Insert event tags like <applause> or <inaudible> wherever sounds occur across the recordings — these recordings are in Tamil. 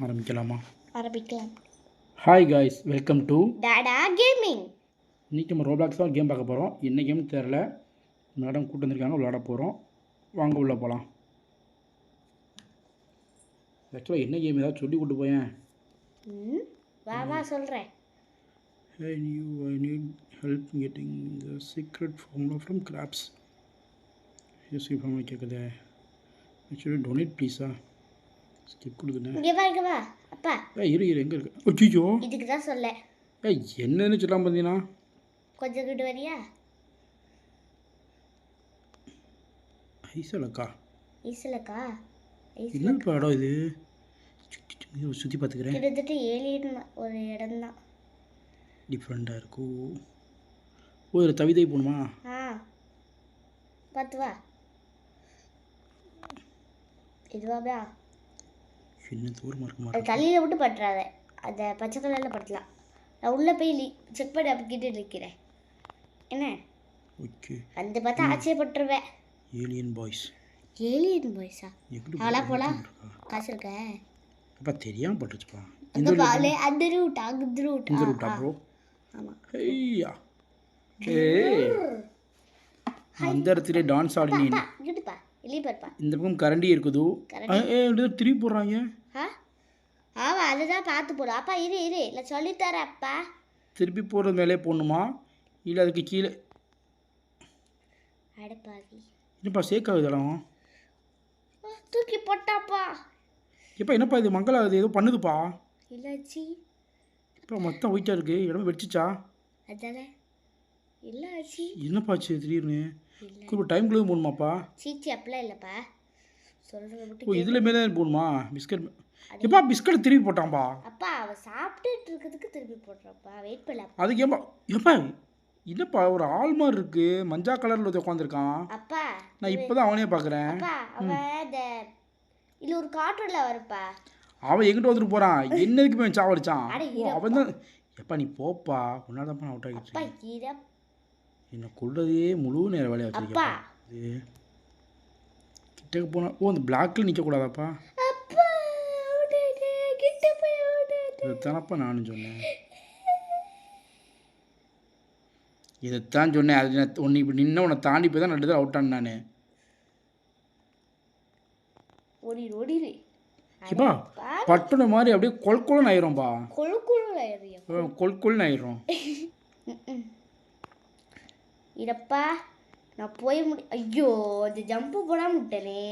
ஆரம்பிக்கலாமா? ஆரம்பிக்கலாம். Hi guys welcome to Tata gaming இன்றைக்கி நம்ம ரோப்ளாக்ஸ் தான் கேம் பார்க்க போகிறோம் என்ன கேம் தெரில மேடம் கூட்டு வந்திருக்காங்க விளாட போகிறோம் வாங்க உள்ளே போகலாம் ஆக்சுவலாக என்ன கேம் ஏதாவது சொல்லி கூட்டு போயேன்? வா வா சொல்கிறேன் you, I need help getting the secret formula from crabs. Yes, if I'm கேட்குது ஆக்சுவலி டொனேட் ப்ளீஸா ஸ்கிப் கொடுக்குறேன். இங்கே வா இங்கே வா. அப்பா. ஏய் இரு இரு எங்கே இருக்கு? அச்சிச்சோ. இதுக்கு தான் சொல்ல. ஏய் என்னன்னு சொல்லாம பார்த்தீங்கன்னா கொஞ்சம் கிட்ட வரியா? ஐசலக்கா. ஈசலக்கா ஈஸ் என்னது படம் இது? சுற்றி பார்த்துக்கிறேன். கிட்டத்தட்ட ஏலியன் ஒரு இடம் தான். டிஃப்ரெண்ட்டாக இருக்கும் ஓ இதில் தவிதை போகணுமா? ஆ. பார்த்து வா. என்ன தூரமாக இருக்குமா அது தலையில் விட்டு பட்டுறாத அதை பச்சை கலரில் பட்டலாம் நான் உள்ளே போய் லீ செக் பண்ணி அப்படிக்கிட்டு இருக்கிறேன் என்ன? ஓகே. வந்து பார்த்தா ஆச்சரியப்பட்டுருவேன். ஏலியன் பாய்ஸ் ஏலியன் பாய்ஸா ஆளா போலாம் காசு இருக்க? அப்பா தெரியாமல் பட்டுச்சுப்பா. அங்க பாலே அந்த ரூட் அந்த ரூட் இந்த ரூட்டா ப்ரோ ஆமா. ஐயா ஏய் அந்த இடத்துல டான்ஸ் ஆடினேன். வெளியே பாருப்பா. இந்த பக்கம் கரண்டி இருக்குது. ஏ திருப்பி போடுறாங்க. அதுதான் பார்த்து போடு. அப்பா இரு இரு. இல்லை சொல்லித்தரேன் அப்பா திருப்பி போடுறது மேலே போடணுமா? இல்லை அதுக்கு கீழே. அடப்பாவி என்னப்பா சேக் ஆகுது இடம் தூக்கி போட்டாப்பா. எப்பா என்னப்பா இது? மங்களாகுது ஏதோ பண்ணுதுப்பா. இல்லாச்சி இப்போ மொத்தம் ஒயிட்டாக இருக்குது இடம் வெடிச்சிச்சா? அதானே. இல்லாச்சி என்னப்பா ஆச்சு திடீர்னு? இப்போ டைம்குள்ளே போகணுமாப்பா சீச்சி அப்படிலாம் இல்லைப்பா. ஓ இதில் மேலே போகணுமா பிஸ்கட் எப்பா பிஸ்கட் திருப்பி போட்டான்பா? அப்பா அவ சாப்பிட்டுட்டு இருக்கிறதுக்கு திருப்பி போடுறப்பா. வெயிட் பண்ணல அதுக்கு ஏன்பா எப்பா என்னப்பா ஒரு ஆள் மாதிரி இருக்கு. மஞ்சா கலரில் உட்காந்துருக்கான் அப்பா நான் இப்போ தான் அவனே பார்க்குறேன் அப்பா ஒரு கார்ட்டூன்ல வருப்பா. அவன் எங்கிட்ட வந்துட்டு போகிறான் என்னதுக்கு போய் சாவடிச்சான். அவன் தான் எப்பா நீ போப்பா. உன்னால தான் அவுட் ஆகிடுச்சு அப்பா இர. என்னை கொள்றதே முழு நேர வேலையை வச்சிருக்கேன் கிட்டக்கு போனால் ஓ அந்த பிளாக்ல நிற்கக்கூடாதாப்பா கிட்ட. இதைத்தானப்பா நானும் சொன்னேன். இதைத்தான் சொன்னேன். அது நான் உன்னை இப்படி நின்று உன்னை தாண்டி போய் தான் நடுதல் அவுட் ஆனேன் நான். எப்பா பட்டுன மாதிரி அப்படியே கொல் கொலன்னு ஆயிரும்ப்பா கொழு கொழு ஆயிரும் கொல் கொல்னு ஆயிரும் இடப்பா நான் போய் முடி ஐயோ அந்த ஜம்ப்பு போடாம விட்டனே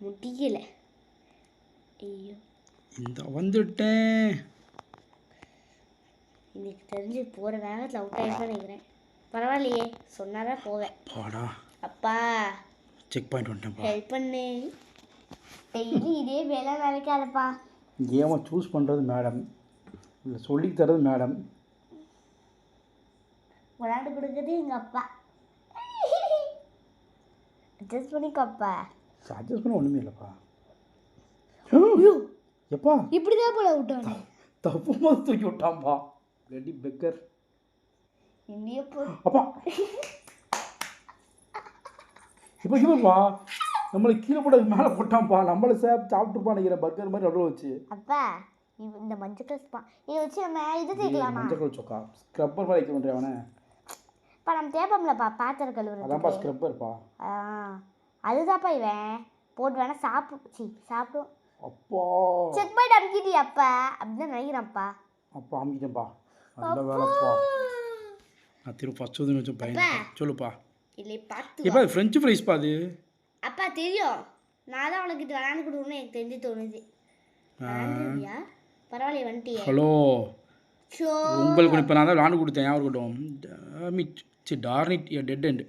முடியல. ஐயோ. இந்த வந்துட்டேன். இன்னைக்கு தெரிஞ்சு போகிற வேகத்தில் அவுட் ஆகிட்டு நினைக்கிறேன். பரவாயில்லையே சொன்னாதான் போவேன். பாடா. அப்பா. செக் பாயிண்ட் வந்துட்டேன்ப்பா ஹெல்ப் பண்ணு. டெய்லி இதே வேலை நினைக்காதப்பா கேமை சூஸ் பண்ணுறது மேடம் இல்லை சொல்லி தரது மேடம் விளையாண்டு கொடுக்குறது எங்கள் அப்பா. அட்ஜஸ்ட் பண்ணிக்கோப்பா. அட்ஜஸ்ட் பண்ண ஒன்றுமே இல்லைப்பா. எப்பா? இப்படிதான் போல விட்டானே தப்பு போது தூக்கி விட்டான்பா ரெடி பெக்கர். அப்பா. இப்போ இவன்ப்பா நம்மளை கீழே போட மேலே போட்டான்ப்பா. நம்மளை சே சாப்பிட்டுருப்பான் நினைக்கிறேன் பர்கர் மாதிரி அவ்வளோ வச்சு. அப்பா இந்த மஞ்சள் கலர் இதை வச்சு நம்ம இது தேய்க்கலாமா? மஞ்சள் கலர் சொக்கா. ஸ்க்ரப்பர் மாதிரி வைக்க பண்ணுறேன் அவனை இப்போ நம்ம தேப்பம்லப்பா பாத்திரம் கழுவுறது அதான்ப்பா ஸ்க்ரப்பர்ப்பா ஆ அதுதான்ப்பா இவன் போட்டு வேணா சாப்பிடு சி சாப்பிடும் அப்பா. செக் பண்ணிட்டு அமுக்கிட்டியாப்பா? அப்படின்னு நினைக்கிறேன்ப்பா. அப்பா அமுக்கிட்டேன்ப்பா. நல்ல வேலைப்பா. நான் திரு ஃபஸ்ட் வந்து பையன் சொல்லுப்பா. இல்லை பார்த்து எப்பா ஃப்ரெஞ்சு ஃப்ரைஸ்ப்பா அது? அப்பா தெரியும். நான் தான் உனக்கு இது விளையாண்டு கொடுக்கணும்னு எனக்கு தெரிஞ்சு தோணுது. பரவாயில்ல வந்துட்டியே. ஹலோ. உங்களுக்கு இப்போ நான் தான் விளாண்டு கொடுத்தேன் இருக்கட்டும். See darn it a dead end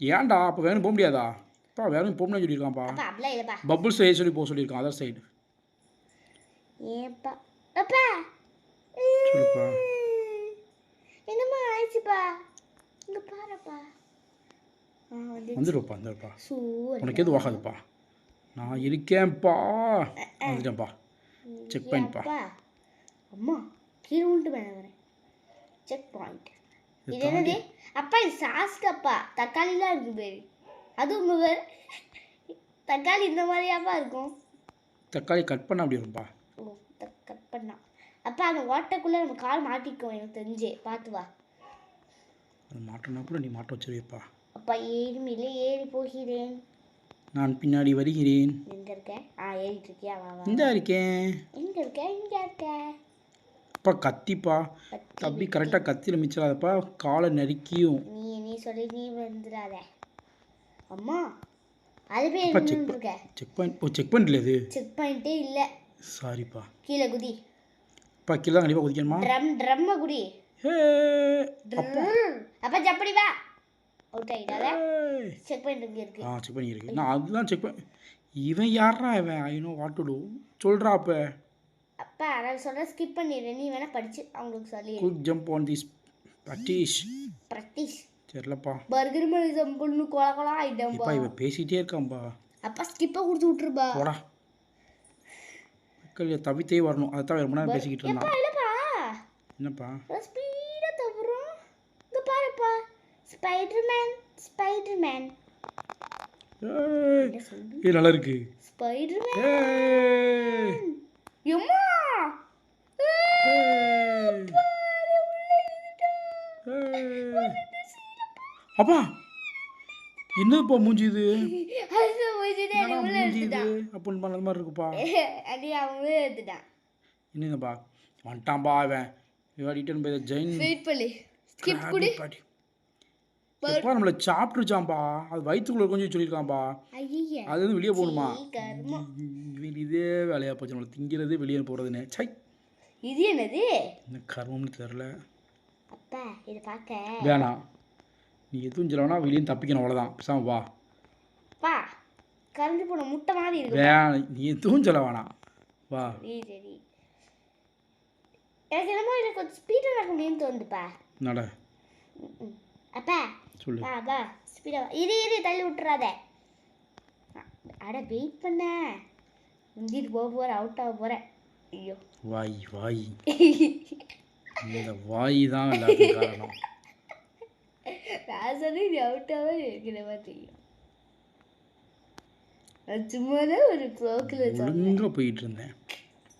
ஏன்டா அப்போ வேணும் போக முடியாதா? அப்பா வேணும் சொல்லியிருக்கான்ப்பா. அப்பா அப்படிலாம் இல்லைப்பா. பபுள்ஸ் ஏ சொல்லி போக சொல்லியிருக்கான் அதர் சைடு ஏப்பா. அப்பா! சொல்லுப்பா. என்னம்மா ஆயிடுச்சுப்பா? இங்க பாருப்பா. வந்துடுப்பா வந்துடுப்பா உனக்கு எதுவும் ஆகாதுப்பா. நான் இருக்கேன்ப்பா. வந்துட்டேன்ப்பா. செக் பண்ணிப்பா. அப்பா அம்மா கீழே உண்டு செக் பாயிண்ட் இது என்னது? அப்பா இது சாஸ்க்கு அப்பா தக்காளிலாம் இருக்கு பேரு அது உங்க பேர் தக்காளி இந்த மாதிரியாப்பா இருக்கும். தக்காளி கட் பண்ண அப்படி வரும்பா? ஓ கட் பண்ணா. அப்பா அந்த ஓட்டைக்குள்ளே நம்ம கால் மாட்டிக்கோ எனக்கு தெரிஞ்சு. பார்த்து வா. அது மாட்டோன்னா கூட நீ மாட்ட வச்சிருவேப்பா அப்பா ஏறி மேலே ஏறி போகிறேன். நான் பின்னாடி வருகிறேன். எங்க இருக்க? ஆ ஏறிட்டு இருக்கியா? வா வா. இந்த இருக்கேன். எங்க இருக்க? எங்க இருக்க. அப்பா கத்திப்பா. அப்படி கரெக்டாக கத்தியில் மிச்சிடாதப்பா காலை நறுக்கியும் நீ நீ சொல்லி நீ வந்துடாத அம்மா அது பேர் இருக்க செக் பாயிண்ட் ஓ செக் பண்ணிடல இது? செக் பாயிண்ட்டே இல்லை. சாரிப்பா கீழே குதி. அப்பா கீழே கண்டிப்பாக குதிக்கணுமா? ட்ரம் ட்ரம்ம குடி. அப்பா. ஜப்படி வா. அவுட் ஆகிடாத. செக் பாயிண்ட் இங்கே இருக்கு. ஆ செக் பண்ணியிருக்கு நான் அதுதான் செக் பண்ண இவன் யாரா இவன்? I know what to do. சொல்கிறா அப்போ. அப்பா நான் சொல்ற ஸ்கிப் பண்ணிடுறேன் நீ வேணா படிச்சு அவங்களுக்கு சொல்லிடு குட் ஜம்ப் ஆன் திஸ் பட்டீஷ் பிரக்டிஸ் தெரிலப்பா பர்கர் மேலே ஜம்புன்னு கொல கொலா இப்பா இவன் பேசிகிட்டே இருக்கான்பா. அப்பா ஸ்கிப்பை கொடுத்து விட்டுருப்பா. போடா. மக்கள் தவித்தே வரணும். அதை தான் ரொம்ப நேரம் பேசிக்கிட்டு இருந்தான். இல்லைப்பா. என்னப்பா? ஸ்பீடாக தவறும் இங்கே பாருப்பா. ஸ்பைடர்மேன் ஸ்பைடர்மேன் சொல்லு இது நல்லா இருக்கு. ஸ்பைடர்மேன் எம்மா. அப்பா என்னதுப்பா மூஞ்சி இது அது மூஞ்சி இது அப்படின்னு பண்ண மாதிரி இருக்குப்பா. அடி அவன் எடுத்துட்டான் என்னப்பா வந்துட்டான்பா அவன். இவன் return by the chain wait பண்ணி. ஸ்கிப் குடி. எப்பா நம்மளை சாப்பிட்டுருச்சாம்பா? அது வயிற்றுக்குள்ள கொஞ்சம் சொல்லியிருக்கான்பா அது வந்து வெளியே போகணுமா? இதே வேலையாக போச்சு. நம்மளை திங்கிறது வெளியே போகிறதுன்னு சை. இது என்னது? என்ன கர்மம்னு தெரில. அப்பா இதை பார்க்க வேணாம் நீ எதுவும் சொல்லனா வெளியே தப்பிக்கணும். அவ்வளோதான் பேசாம வா. அப்பா கரண்டு போன முட்டை மாதிரி இருக்கு வேணாம் நீ எதுவும் சொல்ல வேணாம் வா. சரி எனக்கு என்னமோ இதில் கொஞ்சம் ஸ்பீடாக நடக்க முடியும்னு தோணுதுப்பா. நட. அப்பா சொல்லு. வா ஸ்பீடாக இரு இரு தள்ளி விட்டுறாத. அட வெயிட் பண்ண. முந்திட்டு போக போகிற அவுட் ஆக போகிறேன் ஐயோ. வாய் வாய். <laughs> இந்த வாய் தான் எல்லாத்துக்கும் காரணம். நான் சொல்லி நீ அவுட்டாகவே இருக்கிற மாதிரி நான் சும்மா தான் ஒரு ப்ளோக்கில் சொன்னேன். ஒழுங்காக போயிட்டு இருந்தேன்.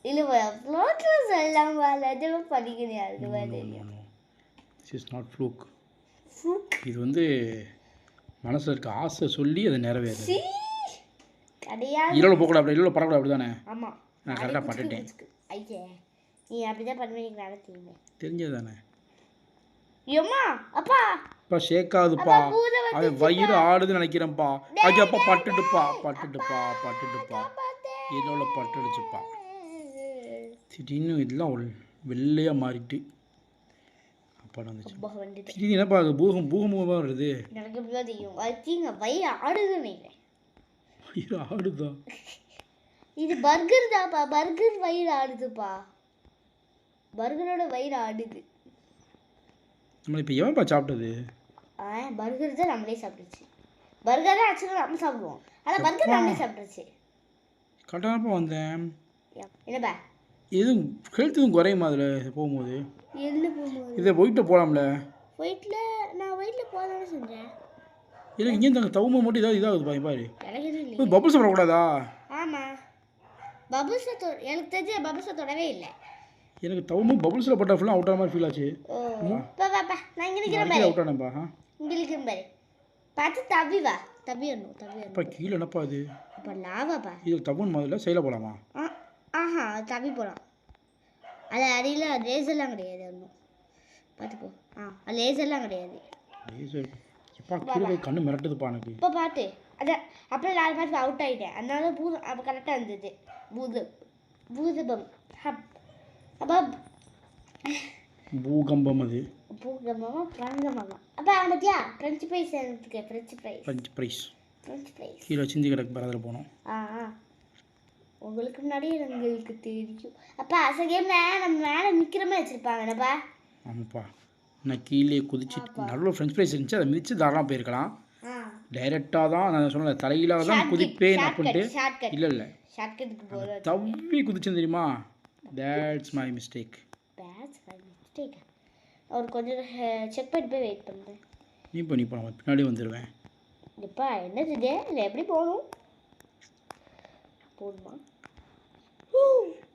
இல்லை ப்ளோக்கில் சொல்லாம நிஜமா படிக்கணும் யாருக்கு மாதிரி தெரியும். இஸ் நாட் ஃப்ளூக் இது வந்து மனசில் இருக்க ஆசை சொல்லி அதை நிறைவேறுது சி! கிடையாது. இரவில் போகக்கூடாது அப்படி இரவில் படக்கூடாது அப்படி தானே ஆமாம் நான் கரெக்டாக பட்டுட்டேன். ஐயே நீ அப்படிதான் பண்ணுவீங்க நடத்தீங்க தெரிஞ்சது தானே ஏம்மா அப்பா. இப்போ ஷேக்காதுப்பா. அவன் வயிறு ஆடுதுன்னு நினைக்கிறேன்ப்பா. ஐயோ அப்பா பட்டுட்டுப்பா பட்டுட்டுப்பா பட்டுட்டுப்பா இரவில் பட்டுடுச்சுப்பா. திடீர்னு இதெல்லாம் வெள்ளையாக மாறிட்டு. அப்பாடா வந்துச்சு. திடீர்னு என்னப்பா அது பூகம் பூகமுகமாக வருது? எனக்கு இப்படிதான் தெரியும். வச்சிங்க வயிறு ஆடுதுன்னு வயிறு ஆடுதா? இது பர்கர் தான்ப்பா. பர்கர் வயிறு ஆடுதுப்பா. பர்கரோட வயிறு ஆடுது. நம்மளை இப்போ எவன்ப்பா சாப்பிட்டது? ஆ பர்கர் தான் நம்மளே சாப்பிட்டுச்சு. பர்கர் தான் ஆக்சுவலாக நம்ம சாப்பிடுவோம். ஆனால் பர்கர் நம்மளே சாப்பிட்டுச்சு கரெக்டானப்பா வந்தேன். என்னப்பா? எதுவும் ஹெல்த் எதுவும் குறையுமா அதில் போகும்போது? எள்ளு போகும்போது? இதை போயிட்டு போகலாம்ல வெயிட்டில் நான் வெயிட்டில் போகலான்னு செஞ்சேன் இல்லை இங்கேருந்து அங்கே தவுமா மட்டும் ஏதாவது இதாகுது பாய் பாரு. எனக்கு பப்புள்ஸ் வரக்கூடாதா? ஆமாம் பபுள்ஸை தொ எனக்கு தெரிஞ்ச பபுள்ஸை தொடவே இல்லை. எனக்கு தவுமும் பபுள்ஸில் பட்டா ஃபுல்லாக அவுட் ஆன மாதிரி ஃபீல் ஆச்சு. ஓ பா பா பா நான் இங்கே நிற்கிறேன் பாரு. அவுட் ஆனப்பா ஆ? இங்கே நிற்கிறேன் பாரு. பார்த்து தவி வா தவி வரணும் தவி வரணும். அப்பா கீழே என்னப்பா இது? அப்போ லாவாப்பா இது தவுன் மாதிரில சைடில் போகலாமா ஆஹா தவி போகலாம் அது அடியில் லேசர்லாம் கிடையாது ஒன்றும் பார்த்து போ ஆ அது லேசர்லாம் கிடையாது. கண்ணு மிரட்டுதுப்பா எனக்கு. இப்போ பார்த்து அதான் அப்புறம் நாலு பார்த்து அவுட் ஆகிட்டேன் அதனால பூதம் அப்போ கரெக்டாக இருந்தது. பூத பூதபம். ஹப். அப்போ. பூகம்பம் அது. பூகமமா பிராங்கமாமா அப்போ பார்த்தியா ஃப்ரெஞ்ச் ஃப்ரைஸ் எனக்கு French fries punch fries French fries கீழே சிந்தி கிடக்கு பாரு அதில் போனோம். ஆ ஆ. உங்களுக்கு முன்னாடியே எங்களுக்கு தெரியும். அப்பா அச கேம்ல நம்ம மேலே நிற்கிற மாதிரி வச்சுருப்பாங்கண்ணப்பா ஆமாப்பா. நான் கீழே குதிச்சு நல்ல ஃப்ரெஞ்ச் ஃப்ரைஸ் இருந்துச்சு அதை மிதிச்சு தாராளமாக போயிருக்கலாம். டைரெக்டாக தான் நான் சொன்னல தலையில தான் குதிப்பேன் அப்படின்ட்டு இல்லை இல்லை. தவ்வி குதிச்சேன் தெரியுமா? தேட்ஸ் மை மிஸ்டேக் அவர் கொஞ்சம் செக் பண்ணிட்டு போய் வெயிட் பண்ணுறேன் நீ பண்ணி நான் பின்னாடி வந்துடுவேன் எப்பா என்னது இது? எப்படி போகணும்?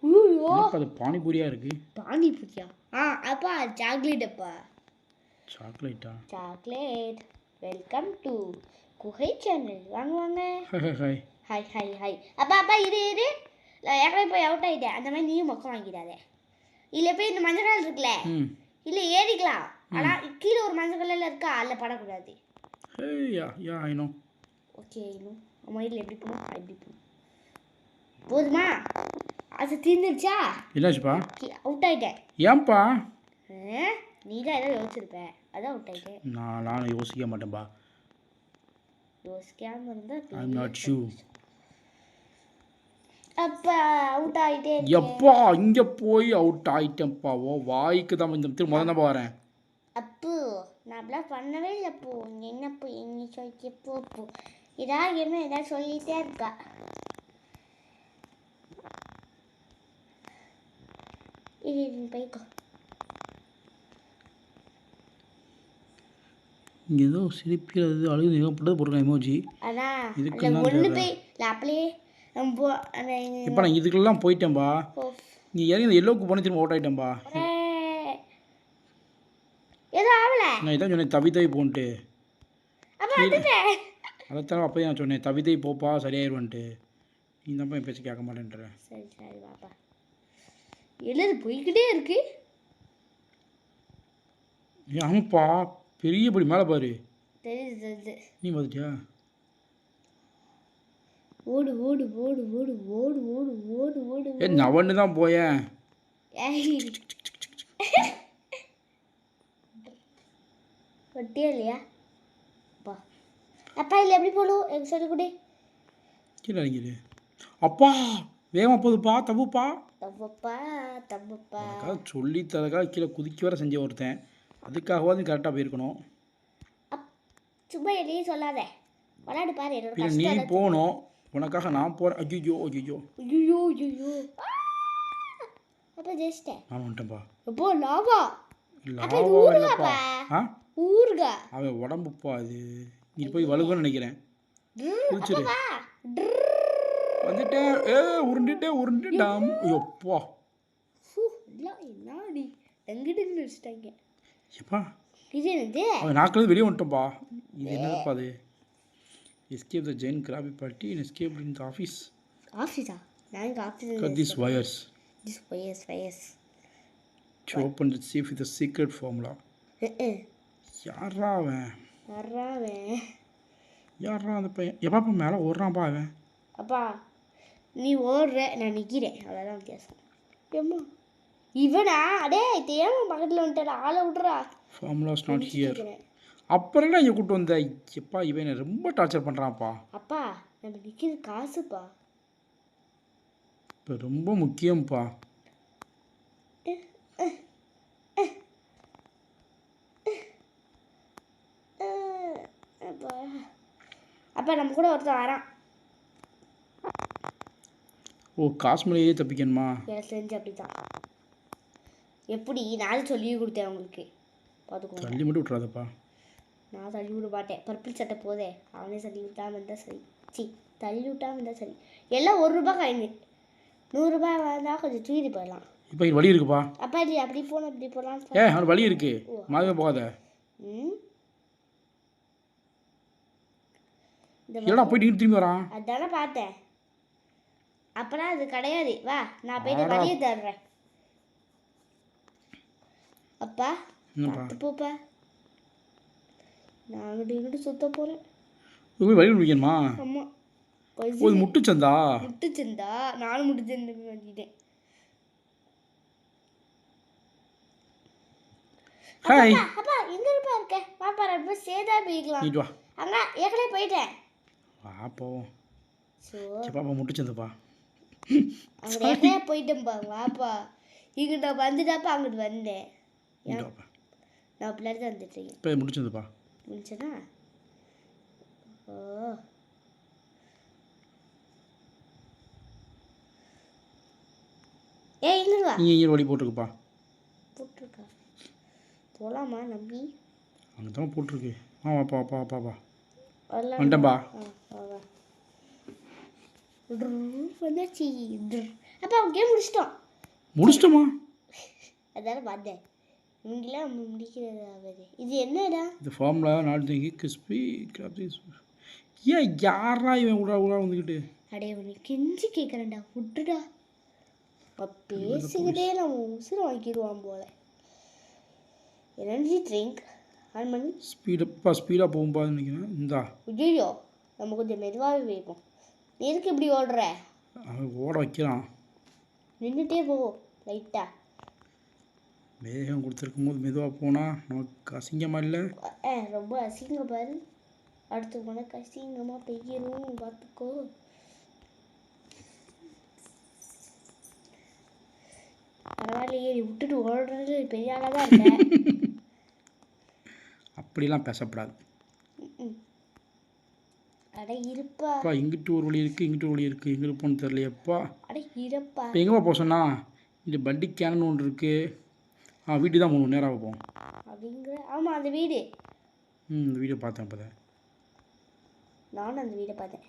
என்னப்பா அது பானிபூரியாக இருக்குது பானிபூரியா? ஆ அப்பா சாக்லேட் அப்பா. சாக்லேட்டா? சாக்லேட். வெல்கம் டு குகை சேனல். வாங்க வாங்க. ஹாய் ஹாய் ஹாய் ஹாய் அப்பா அப்பா இரு இரு. ஏற்கனவே போய் அவுட் ஆகிட்டேன் அந்த மாதிரி நீயும் மொக்கம் வாங்கிடாதே. இல்லை போய் இந்த மஞ்சள் கலர் இருக்குல்ல இல்லை ஏறிக்கலாம். ஆனால் கீழே ஒரு மஞ்சள் கலரில் இருக்கா? அதில் படக்கூடாது. ஹே யா யா ஐ நோ. ஓகே இதில் எப்படி போகணும் எப்படி போகணும் போதுமா? அது தீர்ந்துருச்சா என்னாச்சுப்பா? அவுட் ஆகிட்டேன் ஏன்பா? நீ தான் ஏதோ யோசிச்சிருப்ப. அதான் அவுட் ஆகிட்டேன் நான் நானும் யோசிக்க மாட்டேன்பா. யோசிக்காம இருந்தா ஐ நாட் ஷூ அப்பா அவுட் ஆகிட்டே எப்பா இங்கே போய் அவுட் ஆயிட்டேன்ப்பா ஓ வாய்க்கு தான் இந்த திரும்ப முதல்ல தான் வரேன். அப்பு நான் அப்படிலாம் பண்ணவே இல்லை அப்போ. நீ என்னப்போ என்ன சொல்லி போ போ. ஏதாவது என்ன ஏதாவது இருக்கா? இது போய்க்கோ. இங்கே ஏதோ சிரிக்கிறது அழுது ஏகப்பட்டது போட்டிருக்கேன் எமோஜி அதான் இதுக்கு ஒன்று. போய் அப்படியே இப்போ நான் இதுக்கெல்லாம் போயிட்டேன்பா. நீ இறங்கி இந்த எல்லோவுக்கு போன திரும்ப ஆயிட்டேன்பா. ஒரே. எதுவும் ஆகல? நான் இதான் சொன்னேன் தவி தவி போன்ட்டு. அதைத்தான் அப்போ நான் சொன்னேன் தவி தவி போப்பா சரியாயிருவான்ட்டு. நீ தான் என் பேச்சு கேட்க மாட்டேன்ற. சரி சரி பாப்பா எழுது போய்கிட்டே இருக்கு? ஆமாப்பா பெரியபடி மேலே பாரு. தெரியுது தெரியுது. நீ பார்த்துட்டியா ஓடு ஓடு ஓடு ஓடு ஓடு ஓடு ஓடு ஓடு ஏ நவன்னு தான் போயேன். ஏய். வட்டியா இல்லையா? அப்பா. அப்பா இல்லை எப்படி போடும் எனக்கு சொல்லி கொடு. கீழே இறங்கிடு அப்பா வேகமாக போகுதுப்பா தப்புப்பா தப்பப்பா அதுக்காக சொல்லி தரக்காக கீழே குதிக்க வர செஞ்ச ஒருத்தன். அதுக்காகவாது கரெக்டாக போயிருக்கணும். சும்மா எதையும் சொல்லாத. விளையாடு பாரு என்னோட நீ போகணும். உனக்காக நான் போகிறேன் ஐயோ ஐயோ ஐயோ ஐயோ அப்போ ஜெயிச்சிட்டேன். நான் லாவா? அப்ப லாவா இல்லைப்பா. ஊறுகாப்பா. ஆ? ஊருகா? அவன் உடம்புப்பா அது நீ போய் வலுவன்னு நினைக்கிறேன். ட்ரு. வந்துட்டேன் ஏ உருண்டுட்டேன் உருண்டுட்டாம் ஐயோப்பா ஃபு, எல்லாம் என்னடி? எங்கிட்டு வச்சுட்டாங்க. எப்பா இது என்னது? அவன் நாக்கில் வெளியே வந்துட்டோம்ப்பா இது என்னதுப்பா அது? Escape the chain Krabby Patty in escape in the office ஆஃபீஸா நான் இங்கே office cut this wires this wires wires to open the safe with secret formula யாரா அவன்? வர்றாவன் யாரா அந்த பையன்? எப்பாப்பா மேலே ஓடுறான்ப்பா அவன்? அப்பா நீ ஓடுற நான் நிற்கிறேன் அவ்வளோதான் வித்தியாசம். ஏம்மா? இவனா? அடே தேவன் பக்கத்தில் வந்துட்டா ஆளை விட்றா ஃபார்முலாஸ் நாட் ஹியர் நிக்கிறேன். அப்புறம் என்ன இங்கே கூட்டு வந்த? எப்பா இவன் என்னை ரொம்ப டார்ச்சர் பண்ணுறான்ப்பா அப்பா நம்ம நிற்கிறது காசுப்பா. இப்போ ரொம்ப முக்கியம்ப்பா. அப்பா நம்ம கூட ஒருத்தன் வரான். ஓ காஸ்மலையே தப்பிக்கணுமா? எனக்கு தெரிஞ்சு அப்படி தான் எப்படி? நான் சொல்லி கொடுத்தேன் உங்களுக்கு பார்த்துக்கோங்க. தள்ளி மட்டும் விட்றாதப்பா நான் தள்ளி விட மாட்டேன். பர்பிள் சட்டை போதே அவனே தள்ளி விட்டாம இருந்தால் சரி. சி தள்ளி விட்டாம இருந்தால் சரி. எல்லாம் ஒரு ரூபாய் காயின். நூறுரூபா வந்தால் கொஞ்சம் தூக்கி போயிடலாம். இப்போ வழி இருக்குப்பா. அப்பா நீ அப்படி போகணும் இப்படி போகலாம் ஏ அவன் வழி இருக்கு. மாவே போகாத. ம்? போயிட்டு இங்கிட்டு திரும்பி வரான்? அதானே பார்த்தேன். அப்பலாம் அது கிடையாது. வா நான் போயிட்டு. வழியை தர்றேன் அப்பா போப்பா. நான் அங்கிட்டு இங்கிட்டு சுத்த போகிறேன் போய் வழி முடிக்கணுமா ஆமாம் இது முட்டுச்சந்தா? முட்டுச்சிருந்தா நானும் முட்டுச்சிருந்து வந்துட்டேன் ஹாய். அப்பா, அப்பா எங்க இருப்பா இருக்க? பாப்பா ரொம்ப சேதா போய்க்கலாம். நீட்டு வா. அங்க போயிட்டேன். வா ஸோ சரி பாப்பா முட்டுச்சந்தப்பா. அங்கே போயிட்டேன் பாருங்க வாப்பா இங்கே நான் வந்துட்டாப்பா அங்கிட்டு வந்தேன். நான் பிள்ளைட்டு வந்துட்டேன் இப்போ முடிச்சதுப்பா முடிச்சதா ஓ. ஏ இங்கே வா. நீ இங்கே ஓடி போட்டுருக்குப்பா. போட்டிருக்கா? போகலாமா நம்பி? அங்கே தான் போட்டிருக்கு ஆ வாப்பா வாப்பா வாப்பா வா வந்துட்டேன்பா வந்தாச்சு. அப்பா கேம் முடிச்சிட்டோம் முடிச்சிட்டோமா? அதான பார்த்தேன். இவங்களாம் முடிக்கிறது ஆகுது இது என்னடா? இந்த ஃபார்முலா நாட் திங்கி கிறிஸ்பி கிராப்ஸி ஏன் யாரா இவன் உடா உடா வந்துக்கிட்டு? அடே உன்னை கெஞ்சி கேட்குறேன்டா விட்டுடா. அவன் பேசிக்கிட்டே நம்ம உசுரை வாங்கிடுவான் போல. எனர்ஜி ட்ரிங்க் ஆன் பண்ணி ஸ்பீடப்பா ஸ்பீடாக போகும்போது நினைக்கிறேன். இந்தா. ஐயோ நம்ம கொஞ்சம் மெதுவாகவே வைப்போம். எதுக்கு இப்படி ஓடுற? ஓட வைக்கிறான் நின்றுட்டே போ லைட்டா வேகம் கொடுத்துருக்கும் போது மெதுவாக போனால் நமக்கு அசிங்கமாக இல்லை? ரொம்ப அசிங்க பாரு. அடுத்து உனக்கு அசிங்கமாக பெய்யணும் பார்த்துக்கோ. பரவாயில்லையே நீ விட்டுட்டு ஓடுறது பெரிய ஆளாக தான் இருக்க. <laughs> அப்படிலாம் பேசப்படாது. அட இருப்பா. அப்பா இங்கிட்டு ஒரு வழி இருக்குது இங்கிட்டு ஒரு வழி இருக்குது எங்கே இருப்போன்னு தெரியலையப்பா. அட இருப்பா. இப்போ எங்கேப்பா போக சொன்னா? இந்த பட்டி கேனன் ஒன்று இருக்குது ஆ வீட்டுக்கு தான் போகணும் நேராக போவோம். அப்படிங்கிற ஆமாம் அந்த வீடு. ம் இந்த வீடியோ பார்த்தேன் இப்போ நானும் அந்த வீடை பார்த்தேன்.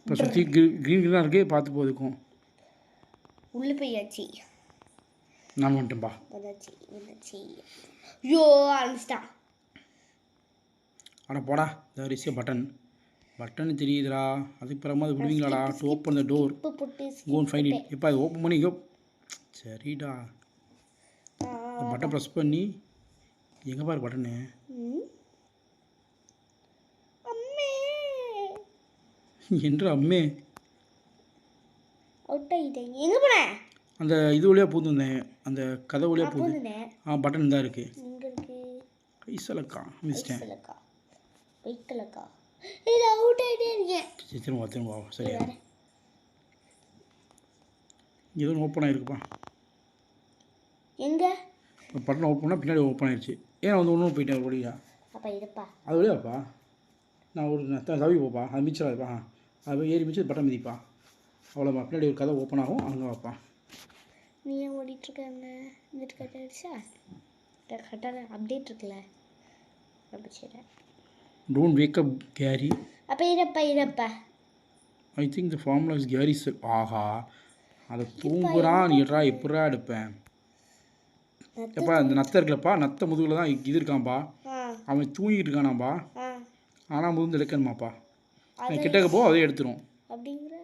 இப்போ சுற்றி க்ரீன் க்ரீனாக இருக்குது பார்த்து போதுக்கும் உள்ளே போயாச்சு. நான் வந்துட்டேன்ப்பா. வந்தாச்சு வந்தாச்சு. ஐயோ ஆரம்பிச்சிட்டான் அட போடா ரிசிய பட்டன் பட்டன் தெரியுதுடா. அதுக்கு பிறகு அது விடுவீங்களாடா. To open the door gone find it இப்போ அது ஓப்பன் பண்ணி யோ சரிடா. பட்டன் ப்ரெஸ் பண்ணி எங்கே பாரு பட்டனு என்று அம்மே. அந்த இது வழியாக பூந்துருந்தேன் அந்த கதை வழியாக பூந்து ஆ பட்டன் தான் இருக்குது கைசலக்கா மிஸ்டேன். வைக்கலக்கா. இது அவுட் ஆகிட்டே இருக்கேன். சரி திரும்ப திரும்ப. சரியா? ஏதோ ஓப்பன் ஆகிருக்குப்பா எங்கே? பட்டன் ஓப்பன் பண்ணால் பின்னாடி ஓப்பன் ஆயிடுச்சு ஏன் வந்து ஒன்றும் போயிட்டேன் வழியா? அப்பா இருப்பா அது வழியாப்பா? நான் ஒரு தவி போப்பா. அது மிச்சராதுப்பா அது ஏறி மிச்சு பட்டன் மிதிப்பா. அவ்வளோப்பா பின்னாடி ஒரு கதை ஓப்பன் ஆகும் அங்கே வாப்பா. நீ ஏன் ஓடிட்டுருக்காங்க வந்துட்டு கட் ஆயிடுச்சா? கரெக்டாக அப்டேட் இருக்குல்ல. அப்போ சரி டோன்ட் வேக் அப் கேரி அப்போ இருப்பா இருப்பா. I think the formula is Gary shell ஆஹா அதை தூங்குறான் நீடா எப்படா எடுப்பேன்? எப்பா இந்த நத்தை இருக்குல்லப்பா நத்தை முதுகில் தான் இது இருக்கான்ப்பா. ஆ. அவன் தூங்கிட்டு இருக்கானாப்பா ஆ. ஆனால் முதுந்து எடுக்கணுமாப்பா. நான் கிட்டக்க போ அதை எடுத்துரும். அப்படிங்கிற.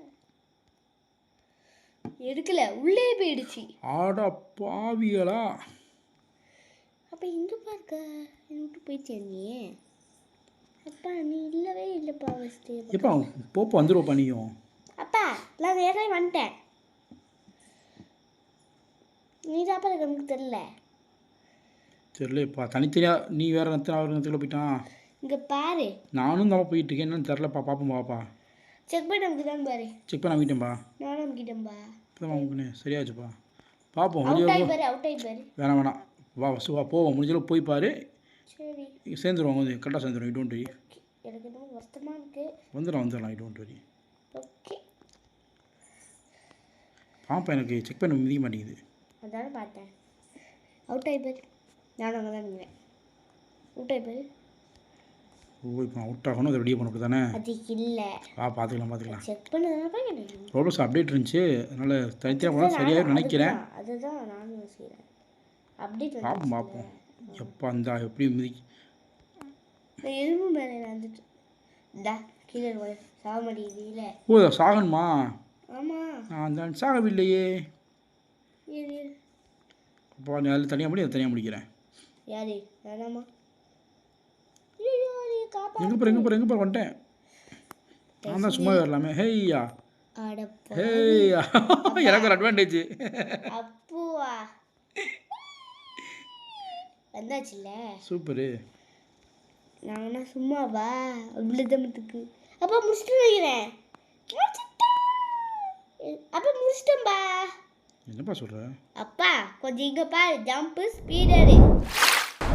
எடுக்கல உள்ளே போயிடுச்சு. ஆடா பாவிகளா. அப்போ எங்கே பார்க்க விட்டு போயிட்டியா நீ அப்பா நீ இல்லவே இல்லைப்பா ஃபஸ்ட்டு எப்பா போப்போ வந்துருவப்பா நீயும்? அப்பா நான் ஏற்கனவே வந்துட்டேன். நீ தாப்பா எனக்கு தெரில தெரியலப்பா. தனித்தனியாக நீ வேறு நத்தை அவர் நத்துல போயிட்டான்? இங்கே பாரு. நானும் தான் போயிட்டு இருக்கேன். என்னன்னு தெரிலப்பா பார்ப்போம் பாப்பா செக் பண்ணி நமக்கு பாரு. செக் பண்ண வாங்கிட்டேன்ப்பா நானும் நமக்கிட்டேன்பா இப்போ வாங்கினே சரியாச்சுப்பா. பார்ப்போம் அவுட் முடிஞ்ச ஆகி பாரு அவுட் ஆகி பாரு. வேணாம் வேணாம். வா வா போவோம். முடிஞ்சளவு போய் பாரு. சரி. சேர்ந்துருவோம் கொஞ்சம் கரெக்டாக சேர்ந்துரும் ஐ டோன்ட் வரி எனக்கு என்னமோ வருத்தமாக இருக்குது வந்துடலாம் வந்துடலாம் ஐ டோன்ட் வரி ஓகே பாப்பா எனக்கு செக் பண்ண மிதிக்க மாட்டேங்குது. அதானே பார்த்தேன். அவுட் ஆகி நானும் அங்கே தான் நின்றேன் அவுட் ஆகி பாரு ஓ இப்போ அவுட் ஆகணும் அதை ரெடியாக பண்ண தானே அது இல்லை. வா பார்த்துக்கலாம் பார்த்துக்கலாம். செக் எனக்கு ப்ராப்ளம்ஸ் அப்டேட் இருந்துச்சு. அதனால் தனித்தனியாக போனால் சரியாக நினைக்கிறேன். அதுதான் நானும் செய்கிறேன் அப்டேட் பார்ப்போம் பார்ப்போம் எப்பா அந்த எப்படி மிதி நான் எலும்பு மேலே இந்தா கீழே இல்லை ஓ சாகணுமா? ஆமாம் நான் தான் சாகவில்லையே. அப்பா நீ அதில் தனியாக முடி அதை தனியாக முடிக்கிறேன். யாரு? வேணாமா எங்கே போகிற எங்கே போகிற எங்கே போகிற வந்துட்டேன். நான் தான் சும்மா வரலாமே. ஹேய்யா. ஹேய்யா. எனக்கு ஒரு அட்வான்டேஜ் அப்புவா. வந்தாச்சுல்ல? சூப்பரு. நாங்கன்னா சும்மாவா அவ்வளோ தமத்துக்கு அப்பா முடிச்சுட்டு. முடிச்சிட்டேன். அப்பா முடிச்சிட்டேன்பா. என்னப்பா சொல்கிற அப்பா கொஞ்சம் இங்கே பாரு ஜம்ப்பு ஸ்பீடரு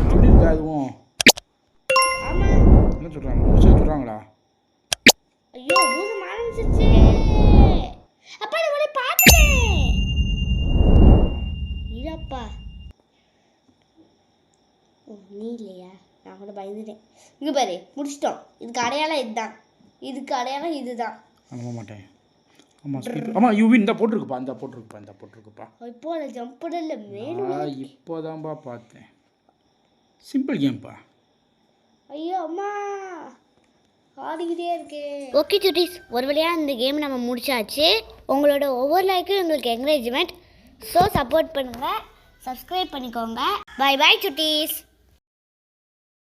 சொல்லியிருக்கா அதுவும் ஆமாம் என்ன சொல்கிறாங்க முடிச்சு சொல்கிறாங்களா ஐயோ பூதம் ஆரம்பிச்சிருச்சு அப்பா நான் உடனே பார்த்துட்டேன் ஓ நீ இல்லையா நான் கூட பயந்துட்டேன். இங்கே பாரு முடிச்சிட்டோம். இதுக்கு அடையாளம் இதுதான். இதுக்கு அடையாளம் இதுதான். நம்ப மாட்டேன். ஆமாம் ஸ்பீக்கர் ஆமாம் யூவி இந்த போட்டிருக்குப்பா இந்த போட்டிருக்குப்பா இந்த போட்டிருக்குப்பா. இப்போ அதை ஜம்ப் பண்ணல மேலும் பார்த்தேன். சிம்பிள் கேம்ப்பா ஐயோ அம்மா. ஆடிக்கிட்டே இருக்கே. ஓகே சுட்டீஸ் ஒரு வழியாக இந்த கேம் நம்ம முடிச்சாச்சு. உங்களோட ஒவ்வொரு லைக்கும் எங்களுக்கு என்கரேஜ்மெண்ட் ஸோ சப்போர்ட் பண்ணுங்கள் சப்ஸ்கிரைப் பண்ணிக்கோங்க. பை பை சுட்டீஸ்